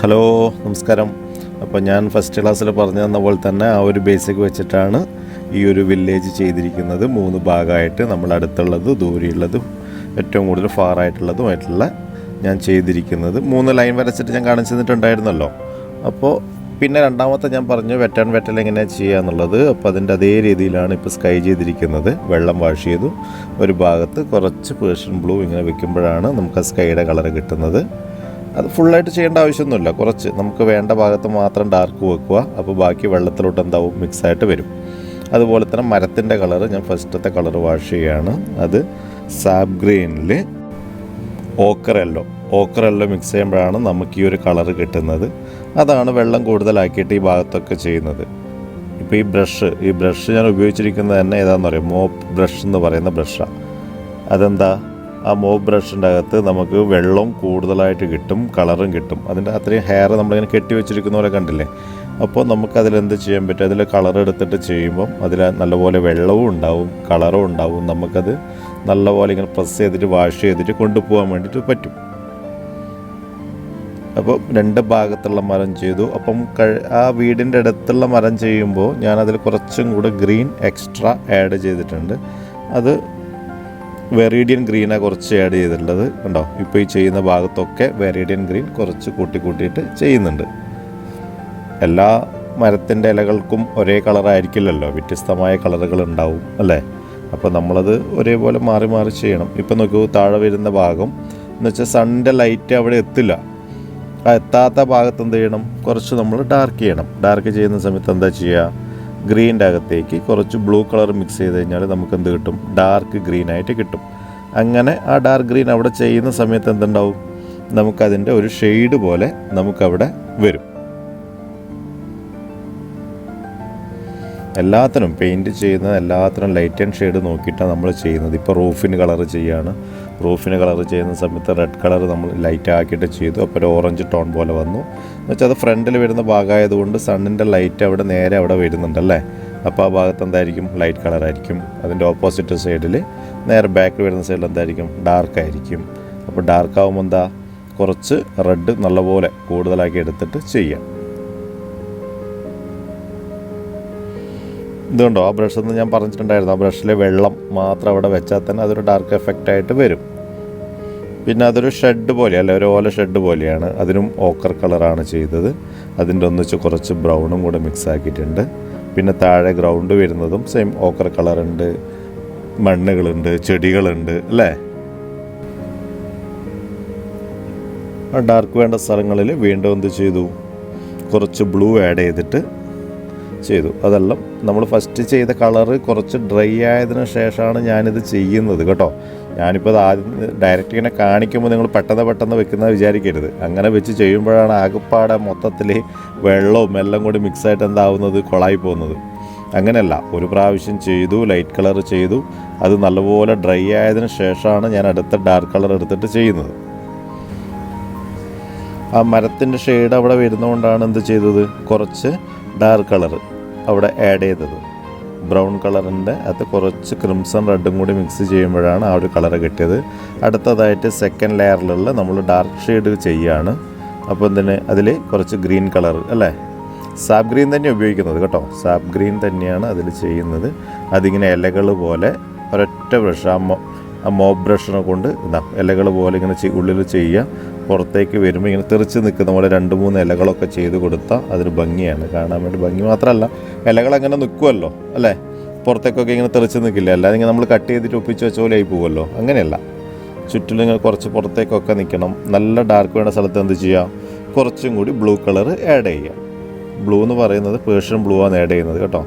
Hello നമസ്കാരം. അപ്പോൾ ഞാൻ ഫസ്റ്റ് ക്ലാസ്സിൽ പറഞ്ഞു തന്ന പോലെ തന്നെ ആ ഒരു ബേസിക് വെച്ചിട്ടാണ് ഈ ഒരു വില്ലേജ് ചെയ്തിരിക്കുന്നത്. മൂന്ന് ഭാഗമായിട്ട് നമ്മൾ അടുത്തുള്ളത് ദൂരെയുള്ളതും ഏറ്റവും കൂടുതൽ ഫാർ ആയിട്ടുള്ളതുമായിട്ടുള്ള ഞാൻ ചെയ്തിരിക്കുന്നത്. മൂന്ന് ലൈൻ വരച്ചിട്ട് ഞാൻ കാണിച്ചു തന്നിട്ടുണ്ടായിരുന്നല്ലോ. അപ്പോൾ പിന്നെ രണ്ടാമത്തെ ഞാൻ പറഞ്ഞു വെറ്റൺ വെറ്റൽ എങ്ങനെയാണ് ചെയ്യുക എന്നുള്ളത്. അപ്പോൾ അതിന്റെ അതേ രീതിയിലാണ് ഇപ്പോൾ സ്കൈ ചെയ്തിരിക്കുന്നത്. വെള്ളം വാഷ് ചെയ്തു. ഒരു ഭാഗത്ത് കുറച്ച് പേർഷ്യൻ ബ്ലൂ ഇങ്ങനെ വെക്കുമ്പോഴാണ് നമുക്ക് ആ സ്കൈയുടെ കളർ കിട്ടുന്നത്. അത് ഫുള്ളായിട്ട് ചെയ്യേണ്ട ആവശ്യമൊന്നുമില്ല. കുറച്ച്. നമുക്ക് വേണ്ട ഭാഗത്ത് മാത്രം ഡാർക്ക് വെക്കുക. അപ്പോൾ ബാക്കി വെള്ളത്തിലോട്ട് എന്താവും? മിക്സ് ആയിട്ട് വരും. അതുപോലെ തന്നെ മരത്തിന്റെ കളർ ഞാൻ ഫസ്റ്റത്തെ കളർ വാഷ് ചെയ്യുകയാണ് അത് സാബ് ഗ്രീനിൽ ഓക്കർ യെല്ലോ മിക്സ് ചെയ്യുമ്പോഴാണ് നമുക്ക് ഈ ഒരു കളർ കിട്ടുന്നത്. അതാണ് വെള്ളം കൂടുതലാക്കിയിട്ട് ഈ ഭാഗത്തൊക്കെ ചെയ്യുന്നത്. ഇപ്പോൾ ഈ ബ്രഷ് ഈ ബ്രഷ് ഞാൻ ഉപയോഗിച്ചിരിക്കുന്നത് തന്നെ ഏതാണെന്ന് പറയാം മോപ്പ് ബ്രഷ് എന്ന് പറയുന്ന ബ്രഷാണ് അതെന്താ? ആ മോബ് ബ്രഷിന്റെ അകത്ത് നമുക്ക് വെള്ളം കൂടുതലായിട്ട് കിട്ടും കളറും കിട്ടും. അതിന്റെ അത്രയും ഹെയർ നമ്മളിങ്ങനെ കെട്ടി വെച്ചിരിക്കുന്ന പോലെ കണ്ടില്ലേ? അപ്പോൾ നമുക്ക് അതിലെന്ത് ചെയ്യാൻ പറ്റും? അതിൽ കളർ എടുത്തിട്ട് ചെയ്യുമ്പം അതിൽ നല്ലപോലെ വെള്ളവും ഉണ്ടാവും കളറും ഉണ്ടാവും. നമുക്കത് നല്ലപോലെ ഇങ്ങനെ പ്രസ് ചെയ്തിട്ട് വാഷ് ചെയ്തിട്ട് കൊണ്ടുപോകാൻ വേണ്ടിയിട്ട് പറ്റും. അപ്പോൾ രണ്ട് ഭാഗത്തുള്ള മരം ചെയ്തു. അപ്പം ആ വീടിന്റെ അടുത്തുള്ള മരം ചെയ്യുമ്പോൾ ഞാനതിൽ കുറച്ചും കൂടെ ഗ്രീൻ എക്സ്ട്രാ ആഡ് ചെയ്തിട്ടുണ്ട്. അത് വെറീഡിയൻ ഗ്രീനാണ് കുറച്ച് ആഡ് ചെയ്തിട്ടുള്ളത്. കണ്ടോ? ഇപ്പോൾ ഈ ചെയ്യുന്ന ഭാഗത്തൊക്കെ വെറീഡിയൻ ഗ്രീൻ കുറച്ച് കൂട്ടി കൂട്ടിയിട്ട് ചെയ്യുന്നുണ്ട്. എല്ലാ മരത്തിന്റെ ഇലകൾക്കും ഒരേ കളറായിരിക്കില്ലല്ലോ. വ്യത്യസ്തമായ കളറുകൾ ഉണ്ടാവും അല്ലേ? അപ്പോൾ നമ്മളത് ഒരേപോലെ മാറി മാറി ചെയ്യണം. ഇപ്പോൾ നോക്കൂ താഴെ വരുന്ന ഭാഗം. എന്ന് വെച്ചാൽ സണ്ണിന്റെ ലൈറ്റ് അവിടെ എത്തില്ല. ആ എത്താത്ത ഭാഗത്ത് എന്ത് ചെയ്യണം? കുറച്ച് നമ്മൾ ഡാർക്ക് ചെയ്യണം. ഡാർക്ക് ചെയ്യുന്ന സമയത്ത് എന്താ ചെയ്യുക? ഗ്രീന്റെ അകത്തേക്ക് കുറച്ച് ബ്ലൂ കളർ മിക്സ് ചെയ്ത് കഴിഞ്ഞാൽ നമുക്ക് എന്ത് കിട്ടും? ഡാർക്ക് ഗ്രീൻ ആയിട്ട് കിട്ടും. അങ്ങനെ ആ ഡാർക്ക് ഗ്രീൻ അവിടെ ചെയ്യുന്ന സമയത്ത് എന്തുണ്ടാവും? നമുക്കതിന്റെ ഒരു ഷെയ്ഡ് പോലെ നമുക്കവിടെ വരും. എല്ലാത്തിനും പെയിന്റ് ചെയ്യുന്ന എല്ലാത്തിനും ലൈറ്റ് ആൻഡ് ഷെയ്ഡ് നോക്കിയിട്ടാണ് നമ്മൾ ചെയ്യുന്നത്. ഇപ്പോൾ റൂഫിന് കളർ ചെയ്യാണ്. റൂഫിന് കളർ ചെയ്യുന്ന സമയത്ത് റെഡ് കളർ നമ്മൾ ലൈറ്റ് ആക്കിയിട്ട് ചെയ്തു. അപ്പോൾ ഒരു ഓറഞ്ച് ടോൺ പോലെ വന്നു. എന്ന് വെച്ചാൽ അത് ഫ്രണ്ടിൽ വരുന്ന ഭാഗമായതുകൊണ്ട് സണ്ണിന്റെ ലൈറ്റ് അവിടെ നേരെ അവിടെ വരുന്നുണ്ടല്ലേ അപ്പോൾ ആ ഭാഗത്ത് എന്തായിരിക്കും? ലൈറ്റ് കളറായിരിക്കും അതിന്റെ ഓപ്പോസിറ്റ് സൈഡിൽ നേരെ ബാക്കിൽ വരുന്ന സൈഡിൽ എന്തായിരിക്കും? ഡാർക്ക് ആയിരിക്കും. അപ്പോൾ ഡാർക്ക് ആകുമ്പോൾ എന്താ? കുറച്ച് റെഡ് നല്ലപോലെ കൂടുതലാക്കി എടുത്തിട്ട് ചെയ്യാം. ഇതുണ്ടോ? ആ ബ്രഷ് എന്ന് ഞാൻ പറഞ്ഞിട്ടുണ്ടായിരുന്നു. ആ ബ്രഷിലെ വെള്ളം മാത്രം അവിടെ വെച്ചാൽ തന്നെ അതൊരു ഡാർക്ക് എഫക്റ്റ് ആയിട്ട് വരും. പിന്നെ അതൊരു ഷെഡ് പോലെ അല്ല? ഒരു ഓല ഷെഡ് പോലെയാണ്. അതിനും ഓക്കർ കളറാണ് ചെയ്തത്. അതിന്റെ ഒന്നിച്ച് കുറച്ച് ബ്രൗണും കൂടെ മിക്സ് ആക്കിയിട്ടുണ്ട്. പിന്നെ താഴെ ഗ്രൗണ്ട് വരുന്നതും സെയിം ഓക്കർ കളറുണ്ട് മണ്ണുകളുണ്ട് ചെടികളുണ്ട് അല്ലേ? ഡാർക്ക് വേണ്ട സ്ഥലങ്ങളിൽ വീണ്ടും എന്ത് ചെയ്തു? കുറച്ച് ബ്ലൂ ആഡ് ചെയ്തിട്ട് ചെയ്തു. അതെല്ലാം നമ്മൾ ഫസ്റ്റ് ചെയ്ത കളറ് കുറച്ച് ഡ്രൈ ആയതിനു ശേഷമാണ് ഞാനിത് ചെയ്യുന്നത് കേട്ടോ. ഞാനിപ്പോൾ അത് ആദ്യം ഡയറക്റ്റ് ഇങ്ങനെ കാണിക്കുമ്പോൾ നിങ്ങൾ പെട്ടെന്ന് പെട്ടെന്ന് വെക്കുന്നത് വിചാരിക്കരുത്. അങ്ങനെ വെച്ച് ചെയ്യുമ്പോഴാണ് ആകപ്പാടെ മൊത്തത്തിൽ വെള്ളവും എല്ലാം കൂടി മിക്സായിട്ട് എന്താവുന്നത് കൊളായി പോകുന്നത്. അങ്ങനെയല്ല ഒരു പ്രാവശ്യം ചെയ്തു ലൈറ്റ് കളർ ചെയ്തു. അത് നല്ലപോലെ ഡ്രൈ ആയതിനു ശേഷമാണ് ഞാൻ അടുത്ത ഡാർക്ക് കളർ എടുത്തിട്ട് ചെയ്യുന്നത്. ആ മരത്തിന്റെ ഷെയ്ഡ് അവിടെ വരുന്നതുകൊണ്ടാണ് എന്ത് ചെയ്തത്? കുറച്ച് ഡാർക്ക് കളർ അവിടെ ആഡ് ചെയ്തത്. ബ്രൗൺ കളറിന്റെ അത് കുറച്ച് ക്രിംസൺ റെഡും കൂടി മിക്സ് ചെയ്യുമ്പോഴാണ് ആ ഒരു കളർ കിട്ടിയത്. അടുത്തതായിട്ട് സെക്കൻഡ് ലെയറിലുള്ള നമ്മൾ ഡാർക്ക് ഷെയ്ഡ് ചെയ്യുകയാണ് അപ്പോൾ തന്നെ അതിൽ കുറച്ച് ഗ്രീൻ കളർ അല്ലേ? സാബ് ഗ്രീൻ തന്നെ ഉപയോഗിക്കുന്നത് കേട്ടോ. സാബ് ഗ്രീൻ തന്നെയാണ് അതിൽ ചെയ്യുന്നത്. അതിങ്ങനെ ഇലകൾ പോലെ ഒരൊറ്റ ബ്രഷ് ആ മോ ബ്രഷിനെ കൊണ്ട് ഇതാ ഇലകൾ പോലെ ഇങ്ങനെ ഉള്ളിൽ ചെയ്യുക. പുറത്തേക്ക് വരുമ്പോൾ ഇങ്ങനെ തെറിച്ച് നിൽക്കുന്ന പോലെ രണ്ട് മൂന്ന് ഇലകളൊക്കെ ചെയ്ത് കൊടുത്താൽ അതൊരു ഭംഗിയാണ് കാണാൻ വേണ്ടി ഭംഗി മാത്രമല്ല ഇലകൾ അങ്ങനെ നിൽക്കുമല്ലോ അല്ലേ? പുറത്തേക്കൊക്കെ ഇങ്ങനെ തെറിച്ച് നിൽക്കില്ല അല്ലാതെ ഇങ്ങനെ നമ്മൾ കട്ട് ചെയ്തിട്ട് ഒപ്പിച്ച് വെച്ച പോലെ ആയി പോകുമല്ലോ അങ്ങനെയല്ല. ചുറ്റിലും ഇങ്ങനെ കുറച്ച് പുറത്തേക്കൊക്കെ നിൽക്കണം നല്ല ഡാർക്ക് വേണ്ട സ്ഥലത്ത് എന്ത് ചെയ്യുക കുറച്ചും കൂടി ബ്ലൂ കളർ ആഡ് ചെയ്യുക ബ്ലൂ എന്ന് പറയുന്നത് പേർഷ്യൻ ബ്ലൂ ആണ് ആഡ് ചെയ്യുന്നത് കേട്ടോ.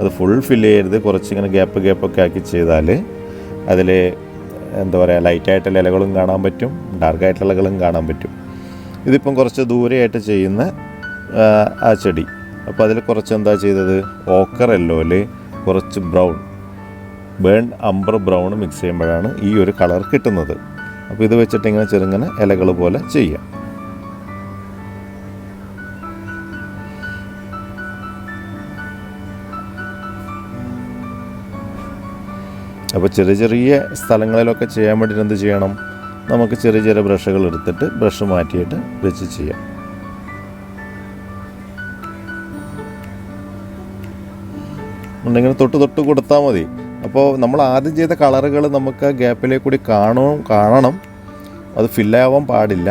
അത് ഫുൾ ഫില്ല് ചെയ്യരുത്. കുറച്ച് ഇങ്ങനെ ഗ്യാപ്പ് ഗ്യാപ്പൊക്കെ ആക്കി ചെയ്താൽ അതിൽ എന്താ പറയുക ലൈറ്റായിട്ടുള്ള ഇലകളും കാണാൻ പറ്റും ഡാർക്കായിട്ടുള്ള ഇലകളും കാണാൻ പറ്റും. ഇതിപ്പം കുറച്ച് ദൂരെയായിട്ട് ചെയ്യുന്ന ആ, ചെടി. അപ്പോൾ അതിൽ കുറച്ച് എന്താ ചെയ്തത്? ഓക്കർ യെല്ലോയിൽ കുറച്ച് brown burn umber brown mix ചെയ്യുമ്പോഴാണ് ഈ ഒരു കളർ കിട്ടുന്നത്. അപ്പോൾ ഇത് വെച്ചിട്ട് ഇങ്ങനെ ചെറുങ്ങനെ ഇലകൾ പോലെ ചെയ്യാം. അപ്പോൾ ചെറിയ ചെറിയ സ്ഥലങ്ങളിലൊക്കെ ചെയ്യാൻ വേണ്ടിയിട്ട് എന്ത് ചെയ്യണം? നമുക്ക് ചെറിയ ചെറിയ ബ്രഷുകൾ എടുത്തിട്ട് ബ്രഷ് മാറ്റിയിട്ട് വെച്ച് ചെയ്യാം. ഉണ്ടെങ്കിൽ തൊട്ട് തൊട്ട് കൊടുത്താൽ മതി. അപ്പോൾ നമ്മൾ ആദ്യം ചെയ്ത കളറുകൾ നമുക്ക് ഗ്യാപ്പിലേ കൂടി കാണും കാണണം. അത് ഫില്ലാവാൻ പാടില്ല.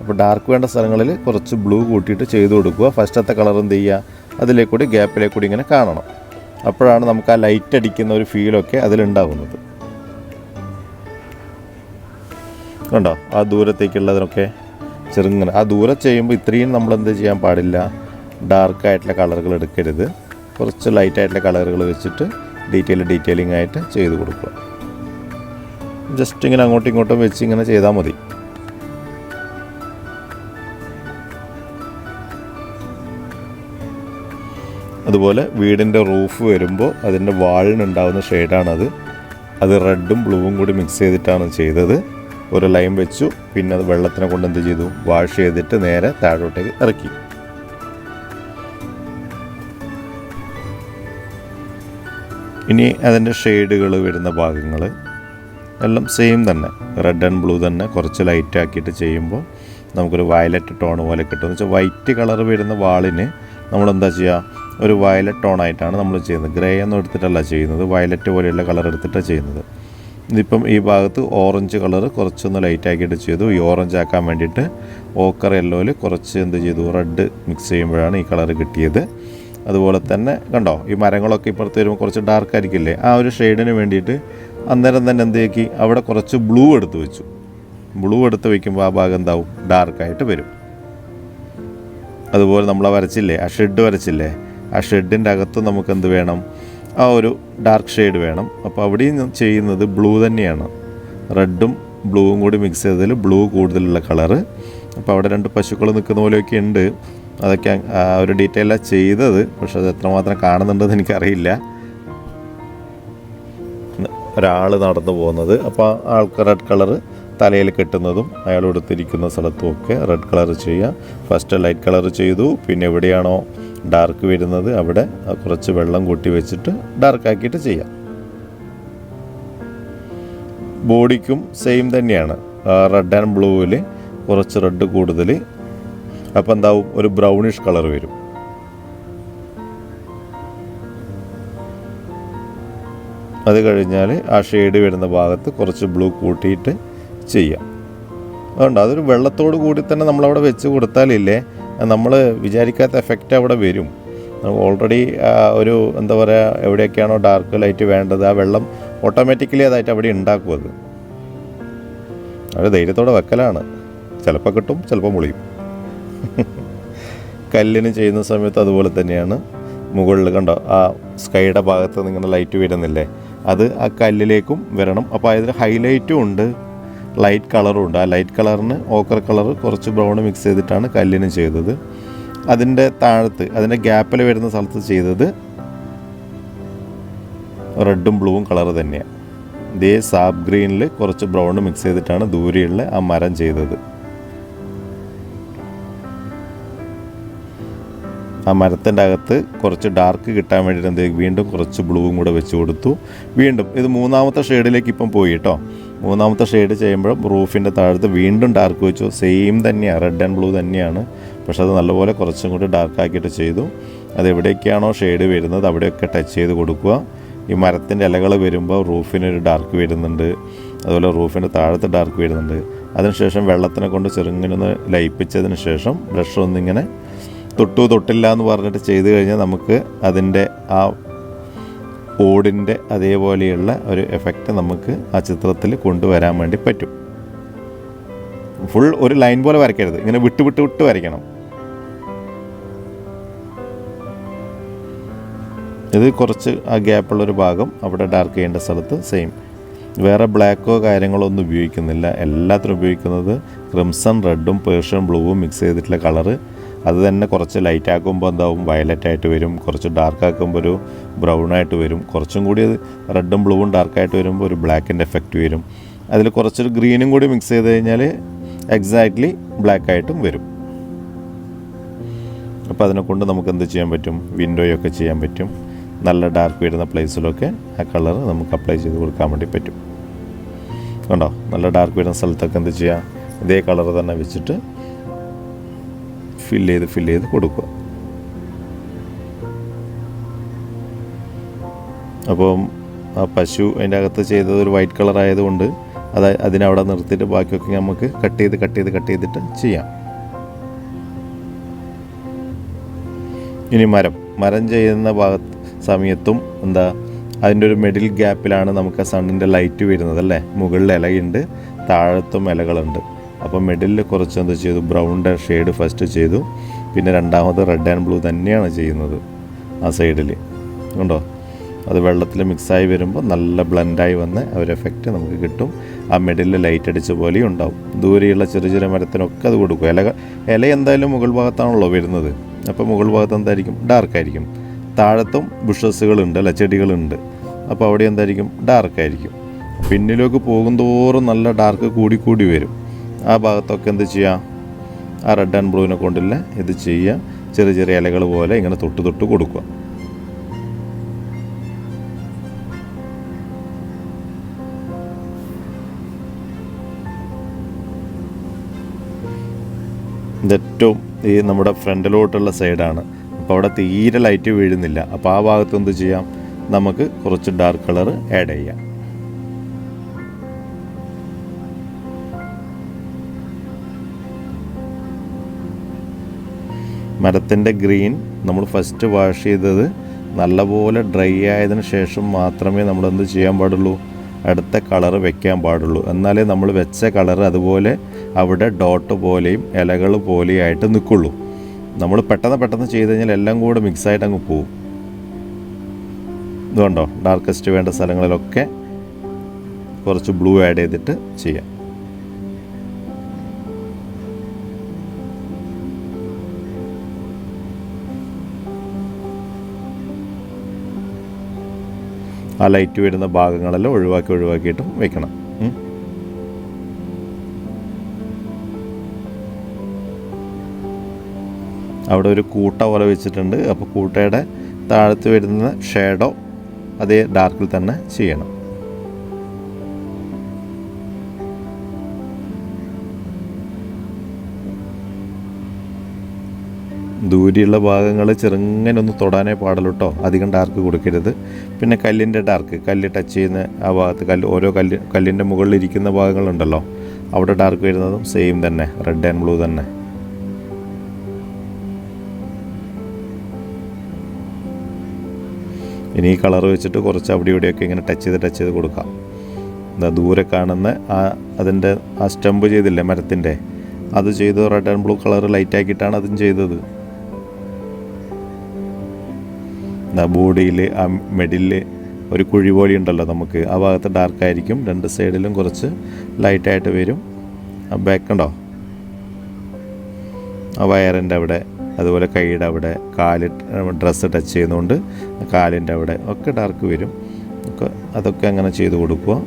അപ്പോൾ ഡാർക്ക് വേണ്ട സ്ഥലങ്ങളിൽ കുറച്ച് ബ്ലൂ കൂട്ടിയിട്ട് ചെയ്ത് കൊടുക്കുക. ഫസ്റ്റത്തെ കളർ എന്ത് ചെയ്യുക? അതിലേക്കൂടി ഗ്യാപ്പിലേക്കൂടി ഇങ്ങനെ കാണണം. അപ്പോഴാണ് നമുക്ക് ആ ലൈറ്റ് അടിക്കുന്ന ഒരു ഫീലൊക്കെ അതിലുണ്ടാകുന്നത്. കണ്ടോ? ആ ദൂരത്തേക്കുള്ളതിനൊക്കെ ചെറുങ്ങനെ ആ ദൂരെ ചെയ്യുമ്പോൾ ഇത്രയും നമ്മൾ എന്ത് ചെയ്യാൻ പാടില്ല. ഡാർക്കായിട്ടുള്ള കളറുകൾ എടുക്കരുത്. കുറച്ച് ലൈറ്റായിട്ടുള്ള കളറുകൾ വെച്ചിട്ട് ഡീറ്റെയിൽ ഡീറ്റെയിലിംഗ് ആയിട്ട് ചെയ്ത് കൊടുക്കുക. ജസ്റ്റ് ഇങ്ങനെ അങ്ങോട്ടും ഇങ്ങോട്ടും വെച്ച് ഇങ്ങനെ ചെയ്താൽ മതി. അതുപോലെ വീടിന്റെ റൂഫ് വരുമ്പോൾ അതിന്റെ വാളിനുണ്ടാവുന്ന ഷെയ്ഡാണത് അത് റെഡും ബ്ലൂവും കൂടി മിക്സ് ചെയ്തിട്ടാണ് ചെയ്തത്. ഒരു ലൈൻ വെച്ചു പിന്നെ അത് വെള്ളത്തിനെ കൊണ്ട് എന്ത് ചെയ്തു? വാഷ് ചെയ്തിട്ട് നേരെ താഴോട്ടേക്ക് ഇറക്കി. ഇനി അതിന്റെ ഷെയ്ഡുകൾ വരുന്ന ഭാഗങ്ങൾ എല്ലാം സെയിം തന്നെ. റെഡ് ആൻഡ് ബ്ലൂ തന്നെ. കുറച്ച് ലൈറ്റ് ആക്കിയിട്ട് ചെയ്യുമ്പോൾ നമുക്കൊരു വയലറ്റ് ടോൺ പോലെ കിട്ടും. എന്ന് വെച്ചാൽ വൈറ്റ് കളർ വരുന്ന വാളിന് നമ്മൾ എന്താ ചെയ്യുക? ഒരു വയലറ്റ് ടോണായിട്ടാണ് നമ്മൾ ചെയ്യുന്നത്. ഗ്രേ ഒന്നും എടുത്തിട്ടല്ല ചെയ്യുന്നത്. വയലറ്റ് പോലെയുള്ള കളർ എടുത്തിട്ടാണ് ചെയ്യുന്നത്. ഇതിപ്പം ഈ ഭാഗത്ത് ഓറഞ്ച് കളർ കുറച്ചൊന്ന് ലൈറ്റാക്കിയിട്ട് ചെയ്തു. ഈ ഓറഞ്ച് ആക്കാൻ വേണ്ടിയിട്ട് ഓക്കർ യെല്ലോയിൽ കുറച്ച് എന്ത് ചെയ്തു? റെഡ് മിക്സ് ചെയ്യുമ്പോഴാണ് ഈ കളർ കിട്ടിയത്. അതുപോലെ തന്നെ കണ്ടോ ഈ മരങ്ങളൊക്കെ ഇപ്പുറത്ത് വരുമ്പോൾ കുറച്ച് ഡാർക്ക് ആയിരിക്കില്ലേ? ആ ഒരു ഷെയ്ഡിന് വേണ്ടിയിട്ട് അന്നേരം തന്നെ എന്ത് അവിടെ കുറച്ച് ബ്ലൂ എടുത്ത് വെച്ചു. ബ്ലൂ എടുത്ത് വയ്ക്കുമ്പോൾ ആ ഭാഗം എന്താവും ഡാർക്കായിട്ട് വരും. അതുപോലെ നമ്മൾ വരച്ചില്ലേ? ആ ഷെഡ് വരച്ചില്ലേ? ആ ഷെഡിന്റെ അകത്ത് നമുക്ക് എന്ത് വേണം? ആ ഒരു ഡാർക്ക് ഷെയ്ഡ് വേണം. അപ്പോൾ അവിടെയും ചെയ്യുന്നത് ബ്ലൂ തന്നെയാണ്. റെഡും ബ്ലൂവും കൂടി മിക്സ് ചെയ്തതിൽ ബ്ലൂ കൂടുതലുള്ള കളറ്. അപ്പോൾ അവിടെ രണ്ട് പശുക്കൾ നിൽക്കുന്ന പോലെയൊക്കെ ഉണ്ട്. അതൊക്കെ ഒരു ഡീറ്റെയിലാണ് ചെയ്തത്. പക്ഷെ അത് എത്രമാത്രം കാണുന്നുണ്ടെന്ന് എനിക്കറിയില്ല. ഒരാൾ നടന്നു പോകുന്നത്. അപ്പോൾ ആൾക്ക് റെഡ് കളറ് തലയിൽ കെട്ടുന്നതും അയാൾ എടുത്തിരിക്കുന്ന സ്ഥലത്തും ഒക്കെ റെഡ് കളർ ചെയ്യുക. ഫസ്റ്റ് ലൈറ്റ് കളർ ചെയ്തു. പിന്നെ എവിടെയാണോ ഡാർക്ക് വരുന്നത് അവിടെ കുറച്ച് വെള്ളം കൂട്ടി വെച്ചിട്ട് ഡാർക്ക് ആക്കിയിട്ട് ചെയ്യാം. ബോഡിക്കും സെയിം തന്നെയാണ്. റെഡ് ആൻഡ് ബ്ലൂവിൽ കുറച്ച് റെഡ് കൂടുതൽ. അപ്പോൾ എന്താവും? ഒരു ബ്രൗണിഷ് കളർ വരും. അത് കഴിഞ്ഞാൽ ആ ഷെയ്ഡ് വരുന്ന ഭാഗത്ത് കുറച്ച് ബ്ലൂ കൂട്ടിയിട്ട് ചെയ്യാം. അതുകൊണ്ട് അതൊരു വെള്ളത്തോട് കൂടി തന്നെ നമ്മളവിടെ വെച്ച് കൊടുത്താലില്ലേ നമ്മൾ വിചാരിക്കാത്ത എഫക്റ്റ് അവിടെ വരും. ഓൾറെഡി ഒരു എന്താ പറയുക എവിടെയൊക്കെയാണോ ഡാർക്ക് ലൈറ്റ് വേണ്ടത് ആ വെള്ളം ഓട്ടോമാറ്റിക്കലി അതായിട്ട് അവിടെ ഉണ്ടാക്കും അത്. അത് ധൈര്യത്തോടെ വെക്കലാണ്. ചിലപ്പോൾ കിട്ടും ചിലപ്പോൾ മുളിയും. കല്ലിന് ചെയ്യുന്ന സമയത്ത് അതുപോലെ തന്നെയാണ്. മുകളിൽ കണ്ടോ ആ സ്കൈയുടെ ഭാഗത്ത് ഇങ്ങനെ ലൈറ്റ് വരുന്നില്ലേ? അത് ആ കല്ലിലേക്കും വരണം. അപ്പോൾ അതിൽ ഹൈലൈറ്റും ഉണ്ട്. ലൈറ്റ് കളറും ഉണ്ട്. ആ ലൈറ്റ് കളറിന് ഓക്കർ കളർ കുറച്ച് ബ്രൗൺ മിക്സ് ചെയ്തിട്ടാണ് കല്ലിന് ചെയ്തത്. അതിന്റെ താഴത്ത് അതിന്റെ ഗ്യാപ്പിൽ വരുന്ന സ്ഥലത്ത് ചെയ്തത് റെഡും ബ്ലൂവും കളർ തന്നെയാണ്. ഇതേ സാബ് ഗ്രീനിൽ കുറച്ച് ബ്രൗൺ മിക്സ് ചെയ്തിട്ടാണ് ദൂരെയുള്ള ആ മരം ചെയ്തത്. ആ മരത്തിന്റെ അകത്ത് കുറച്ച് ഡാർക്ക് കിട്ടാൻ വേണ്ടിയിട്ട് എന്ത് വീണ്ടും കുറച്ച് ബ്ലൂവും കൂടെ വെച്ച് കൊടുത്തു. വീണ്ടും ഇത് മൂന്നാമത്തെ ഷെയ്ഡിലേക്ക് ഇപ്പം പോയി കേട്ടോ. മൂന്നാമത്തെ ഷെയ്ഡ് ചെയ്യുമ്പോൾ റൂഫിന്റെ താഴത്ത് വീണ്ടും ഡാർക്ക് വെച്ചു. സെയിം തന്നെയാണ് റെഡ് ആൻഡ് ബ്ലൂ തന്നെയാണ്. പക്ഷെ അത് നല്ലപോലെ കുറച്ചും കൂടി ഡാർക്കാക്കിയിട്ട് ചെയ്തു. അത് എവിടേക്കാണോ ഷെയ്ഡ് വരുന്നത് അവിടെയൊക്കെ ടച്ച് ചെയ്ത് കൊടുക്കുക. ഈ മരത്തിന്റെ ഇലകൾ വരുമ്പോൾ റൂഫിനൊരു ഡാർക്ക് വരുന്നുണ്ട്. അതുപോലെ റൂഫിന്റെ താഴത്ത് ഡാർക്ക് വരുന്നുണ്ട്. അതിനുശേഷം വെള്ളത്തിനെ കൊണ്ട് ചെറുങ്ങനെ ഒന്ന് ലയിപ്പിച്ചതിന് ശേഷം ബ്രഷ് ഒന്നിങ്ങനെ തൊട്ടു തൊട്ടില്ല എന്ന് പറഞ്ഞിട്ട് ചെയ്ത് കഴിഞ്ഞാൽ നമുക്ക് അതിന്റെ ആ ഓടിന്റെ അതേപോലെയുള്ള ഒരു എഫക്റ്റ് നമുക്ക് ആ ചിത്രത്തിൽ കൊണ്ടുവരാൻ വേണ്ടി പറ്റും. ഫുൾ ഒരു ലൈൻ പോലെ വരയ്ക്കരുത്. ഇങ്ങനെ വിട്ട് വിട്ട് വിട്ട് വരയ്ക്കണം. ഇത് കുറച്ച് ആ ഗ്യാപ്പുള്ളൊരു ഭാഗം അവിടെ ഡാർക്ക് ചെയ്യേണ്ട സ്ഥലത്ത് സെയിം വേറെ ബ്ലാക്കോ കാര്യങ്ങളോ ഒന്നും ഉപയോഗിക്കുന്നില്ല. എല്ലാത്തിനും ഉപയോഗിക്കുന്നത് ക്രിംസൺ റെഡും പേർഷ്യൻ ബ്ലൂവും മിക്സ് ചെയ്തിട്ടുള്ള കളറ് അത് തന്നെ കുറച്ച് ലൈറ്റ് ആക്കുമ്പോൾ എന്താവും? വയലറ്റ് ആയിട്ട് വരും. കുറച്ച് ഡാർക്ക് ആക്കുമ്പോൾ ഒരു ബ്രൗൺ ആയിട്ട് വരും. കുറച്ചും കൂടി അത് റെഡും ബ്ലൂവും ഡാർക്കായിട്ട് വരുമ്പോൾ ഒരു ബ്ലാക്കിന്റെ എഫക്റ്റ് വരും. അതിൽ കുറച്ചൊരു ഗ്രീനും കൂടി മിക്സ് ചെയ്ത് കഴിഞ്ഞാൽ എക്സാക്ട്ലി ബ്ലാക്ക് ആയിട്ടും വരും. അപ്പോൾ അതിനെ കൊണ്ട് നമുക്ക് എന്ത് ചെയ്യാൻ പറ്റും? വിൻഡോയൊക്കെ ചെയ്യാൻ പറ്റും. നല്ല ഡാർക്ക് വരുന്ന പ്ലേസിലൊക്കെ ആ കളർ നമുക്ക് അപ്ലൈ ചെയ്ത് കൊടുക്കാൻ വേണ്ടി പറ്റും. കണ്ടോ? നല്ല ഡാർക്ക് വരുന്ന സ്ഥലത്തൊക്കെ എന്ത് ചെയ്യുക ഇതേ കളർ തന്നെ വെച്ചിട്ട് ഫില്ല് ചെയ്ത് ഫില്ല് ചെയ്ത് കൊടുക്കുക. അപ്പം ആ പശു അതിന്റെ അകത്ത് ചെയ്തത് ഒരു വൈറ്റ് കളർ ആയതുകൊണ്ട് അത് അതിനവിടെ നിർത്തിയിട്ട് ബാക്കിയൊക്കെ നമുക്ക് കട്ട് ചെയ്ത് കട്ട് ചെയ്ത് കട്ട് ചെയ്തിട്ട് ചെയ്യാം. ഇനി മരം. മരം ചെയ്യുന്ന ഭാഗത്ത് സമയത്തും എന്താ അതിന്റെ ഒരു മിഡിൽ ഗ്യാപ്പിലാണ് നമുക്ക് ആ സണ്ണിന്റെ ലൈറ്റ് വരുന്നത് അല്ലേ? മുകളിൽ ഇലയുണ്ട് താഴത്തും ഇലകളുണ്ട്. അപ്പോൾ മിഡിലിൽ കുറച്ച് എന്ത് ചെയ്തു? ബ്രൗണിന്റെ ഷെയ്ഡ് ഫസ്റ്റ് ചെയ്തു. പിന്നെ രണ്ടാമത് റെഡ് ആൻഡ് ബ്ലൂ തന്നെയാണ് ചെയ്യുന്നത് ആ സൈഡിൽ കണ്ടോ? അത് വെള്ളത്തിൽ മിക്സായി വരുമ്പോൾ നല്ല ബ്ലെൻഡായി വന്ന് ആ ഒരു എഫക്റ്റ് നമുക്ക് കിട്ടും. ആ മിഡിലിൽ ലൈറ്റ് അടിച്ച പോലെയും ഉണ്ടാവും. ദൂരെയുള്ള ചെറിയ ചെറിയ മരത്തിനൊക്കെ അത് കൊടുക്കും. ഇല ഇല എന്തായാലും മുകൾ ഭാഗത്താണല്ലോ വരുന്നത്. അപ്പോൾ മുകൾ ഭാഗത്ത് എന്തായിരിക്കും? ഡാർക്കായിരിക്കും താഴത്തും ബുഷസുകളുണ്ട് അല്ല? ചെടികളുണ്ട്. അപ്പോൾ അവിടെ എന്തായിരിക്കും? ഡാർക്കായിരിക്കും പിന്നിലേക്ക് പോകുന്തോറും നല്ല ഡാർക്ക് കൂടി കൂടി വരും. ആ ഭാഗത്തൊക്കെ എന്ത് ചെയ്യുക? ആ റെഡ് ആൻഡ് ബ്ലൂവിനെ കൊണ്ടില്ല ഇത് ചെയ്യുക. ചെറിയ ചെറിയ ഇലകൾ പോലെ ഇങ്ങനെ തൊട്ട് തൊട്ട് കൊടുക്കുക. ഇത് ഏറ്റവും ഈ നമ്മുടെ ഫ്രണ്ടിലോട്ടുള്ള സൈഡാണ്. അപ്പോൾ അവിടെ തീരെ ലൈറ്റ് വീഴുന്നില്ല. അപ്പോൾ ആ ഭാഗത്ത് എന്ത് ചെയ്യാം? നമുക്ക് കുറച്ച് ഡാർക്ക് കളർ ആഡ് ചെയ്യാം. മരത്തിന്റെ ഗ്രീൻ നമ്മൾ ഫസ്റ്റ് വാഷ് ചെയ്തത് നല്ലപോലെ ഡ്രൈ ആയതിന് ശേഷം മാത്രമേ നമ്മൾ എന്ത് ചെയ്യാൻ പാടുള്ളൂ? അടുത്ത കളർ വെക്കാൻ പാടുള്ളൂ. എന്നാലേ നമ്മൾ വെച്ച കളർ അതുപോലെ അവിടെ ഡോട്ട് പോലെയും ഇലകൾ പോലെയും ആയിട്ട് നിൽക്കുള്ളൂ. നമ്മൾ പെട്ടെന്ന് പെട്ടെന്ന് ചെയ്ത് കഴിഞ്ഞാൽ എല്ലാം കൂടെ മിക്സായിട്ട് അങ്ങ് പോവും. ഇതുകൊണ്ടോ? ഡാർക്കസ്റ്റ് വേണ്ട സ്ഥലങ്ങളിലൊക്കെ കുറച്ച് ബ്ലൂ ആഡ് ചെയ്തിട്ട് ചെയ്യാം. ആ ലൈറ്റ് വരുന്ന ഭാഗങ്ങളെല്ലാം ഒഴിവാക്കി ഒഴിവാക്കിയിട്ടും വെക്കണം. അവിടെ ഒരു കൂട്ട പോലെ വെച്ചിട്ടുണ്ട്. അപ്പോൾ കൂട്ടയുടെ താഴത്ത് വരുന്ന ഷേഡോ അതേ ഡാർക്കിൽ തന്നെ ചെയ്യണം. ദൂരെയുള്ള ഭാഗങ്ങൾ ചെറുങ്ങനെ ഒന്ന് തൊടാനേ പാടുള്ളൂ അധികം ഡാർക്ക് കൊടുക്കരുത്. പിന്നെ കല്ലിന്റെ ഡാർക്ക് കല്ല് ടച്ച് ചെയ്യുന്ന ആ ഭാഗത്ത് കല്ല് ഓരോ കല്ല് കല്ലിന്റെ മുകളിൽ ഇരിക്കുന്ന ഭാഗങ്ങളുണ്ടല്ലോ. അവിടെ ഡാർക്ക് വരുന്നതും സെയിം തന്നെ റെഡ് ആൻഡ് ബ്ലൂ തന്നെ. ഇനി ഈ കളർ വെച്ചിട്ട് കുറച്ച് അവിടെ ഇവിടെയൊക്കെ ഇങ്ങനെ ടച്ച് ചെയ്ത് ടച്ച് ചെയ്ത് കൊടുക്കാം. എന്താ ദൂരെ കാണുന്ന ആ അതിന്റെ ആ സ്റ്റമ്പ് ചെയ്തില്ലേ മരത്തിന്റെ? അത് ചെയ്ത് red and blue colour light ആക്കിയിട്ടാണ് അതും ചെയ്തത്. ബോഡിയിൽ ആ മെഡിൽ ഒരു കുഴി പോലെ ഉണ്ടല്ലോ നമുക്ക്. ആ ഭാഗത്ത് ഡാർക്കായിരിക്കും രണ്ട് സൈഡിലും കുറച്ച് ലൈറ്റായിട്ട് വരും. ആ ബാക്ക് ഉണ്ടോ? ആ വയറിന്റെ അവിടെ അതുപോലെ കൈയുടെ അവിടെ കാൽ ഡ്രസ്സ് ടച്ച് ചെയ്യുന്നതുകൊണ്ട് കാലിന്റെ അവിടെ ഒക്കെ ഡാർക്ക് വരും. ഒക്കെ അതൊക്കെ അങ്ങനെ ചെയ്ത് കൊടുക്കുക.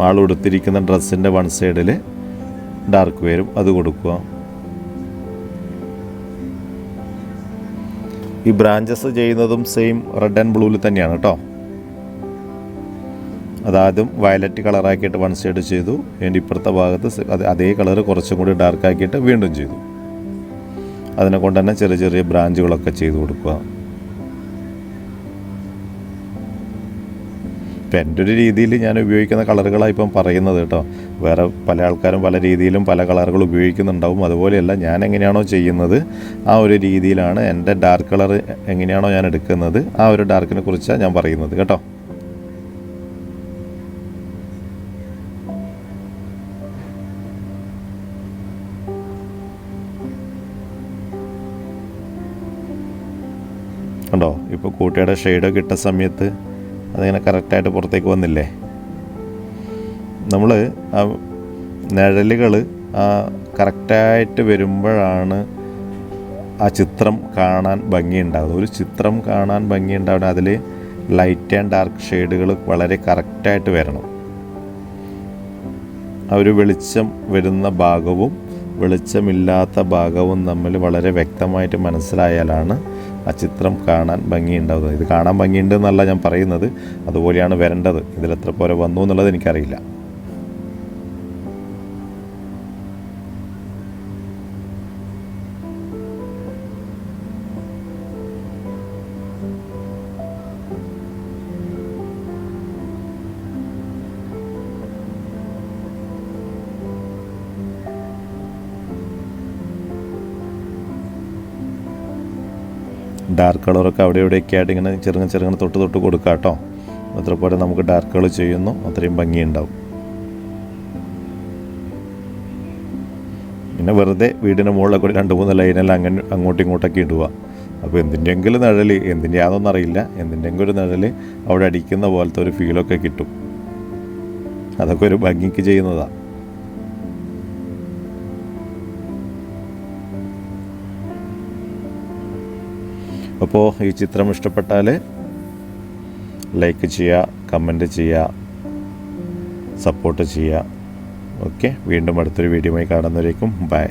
ആൾ ഉടുത്തിരിക്കുന്ന ഡ്രസ്സിന്റെ വൺ സൈഡിൽ ഡാർക്ക് വരും അത് കൊടുക്കുക. ഈ ബ്രാഞ്ചസ് ചെയ്യുന്നതും സെയിം റെഡ് ആൻഡ് ബ്ലൂവിൽ തന്നെയാണ് കേട്ടോ അതാദ്യം വയലറ്റ് കളറാക്കിയിട്ട് വൺ സൈഡ് ചെയ്തു. അതിന്റെ ഇപ്പുറത്തെ ഭാഗത്ത് അതേ കളർ കുറച്ചും കൂടി ഡാർക്ക് ആക്കിയിട്ട് വീണ്ടും ചെയ്തു. അതിനെ കൊണ്ട് തന്നെ ചെറിയ ചെറിയ ബ്രാഞ്ചുകളൊക്കെ ചെയ്തു കൊടുക്കുക. ഇപ്പം എന്റെ ഒരു രീതിയിൽ ഞാൻ ഉപയോഗിക്കുന്ന കളറുകളാണ് ഇപ്പം പറയുന്നത് കേട്ടോ. വേറെ പല ആൾക്കാരും പല രീതിയിലും പല കളറുകൾ ഉപയോഗിക്കുന്നുണ്ടാവും. അതുപോലെയല്ല ഞാൻ എങ്ങനെയാണോ ചെയ്യുന്നത് ആ ഒരു രീതിയിലാണ് എന്റെ ഡാർക്ക് കളർ എങ്ങനെയാണോ ഞാൻ എടുക്കുന്നത് ആ ഒരു ഡാർക്കിനെ കുറിച്ചാണ് ഞാൻ പറയുന്നത് കേട്ടോ. കണ്ടോ? ഇപ്പോൾ കൂട്ടിയുടെ ഷെയ്ഡൊക്കെ ഇട്ട സമയത്ത് അതിങ്ങനെ കറക്റ്റായിട്ട് പുറത്തേക്ക് വന്നില്ലേ? നമ്മൾ ആ നിഴലുകൾ ആ കറക്റ്റായിട്ട് വരുമ്പോഴാണ് ആ ചിത്രം കാണാൻ ഭംഗിയുണ്ടാകുന്നത് ഒരു ചിത്രം കാണാൻ ഭംഗിയുണ്ടാവുന്ന അതിൽ ലൈറ്റ് ആൻഡ് ഡാർക്ക് ഷെയ്ഡുകൾ വളരെ കറക്റ്റായിട്ട് വരണം. ആ ഒരു വെളിച്ചം വരുന്ന ഭാഗവും വെളിച്ചമില്ലാത്ത ഭാഗവും തമ്മിൽ വളരെ വ്യക്തമായിട്ട് മനസ്സിലായാലാണ് ആ ചിത്രം കാണാൻ ഭംഗിയുണ്ടാവുന്നത്. ഇത് കാണാൻ ഭംഗിയുണ്ടെന്നല്ല ഞാൻ പറയുന്നത്. അതുപോലെയാണ് വരേണ്ടത്. ഇതിലെത്ര പോലെ വന്നു എന്നുള്ളത് എനിക്കറിയില്ല. ഡാർക്ക് കളറൊക്കെ അവിടെ ഇവിടെയൊക്കെ ആയിട്ട് ഇങ്ങനെ ചെറുങ്ങനെ ചെറുങ്ങനെ തൊട്ട് തൊട്ട് കൊടുക്കാം കേട്ടോ. അത്ര പോലെ നമുക്ക് ഡാർക്ക് കളർ ചെയ്യുന്നു. അത്രയും ഭംഗിയുണ്ടാവും. പിന്നെ വെറുതെ വീടിന്റെ മുകളിൽ കൂടി രണ്ട് മൂന്ന് ലൈനെല്ലാം അങ്ങനെ അങ്ങോട്ടും ഇങ്ങോട്ടൊക്കെ ഇടുക. അപ്പോൾ എന്തിന്റെയെങ്കിലും നിഴൽ എന്തിന്റെ യാതൊന്നും അറിയില്ല. എന്തിന്റെയെങ്കിലും ഒരു നിഴൽ അവിടെ അടിക്കുന്ന പോലത്തെ ഒരു ഫീലൊക്കെ കിട്ടും. അതൊക്കെ ഒരു ഭംഗിക്ക് ചെയ്യുന്നതാണ് അപ്പോൾ ഈ ചിത്രം ഇഷ്ടപ്പെട്ടാൽ ലൈക്ക് ചെയ്യുക കമന്റ് ചെയ്യുക സപ്പോർട്ട് ചെയ്യുക ഓക്കെ വീണ്ടും അടുത്തൊരു വീഡിയോയുമായി കാണുന്നവരേക്കും ബൈ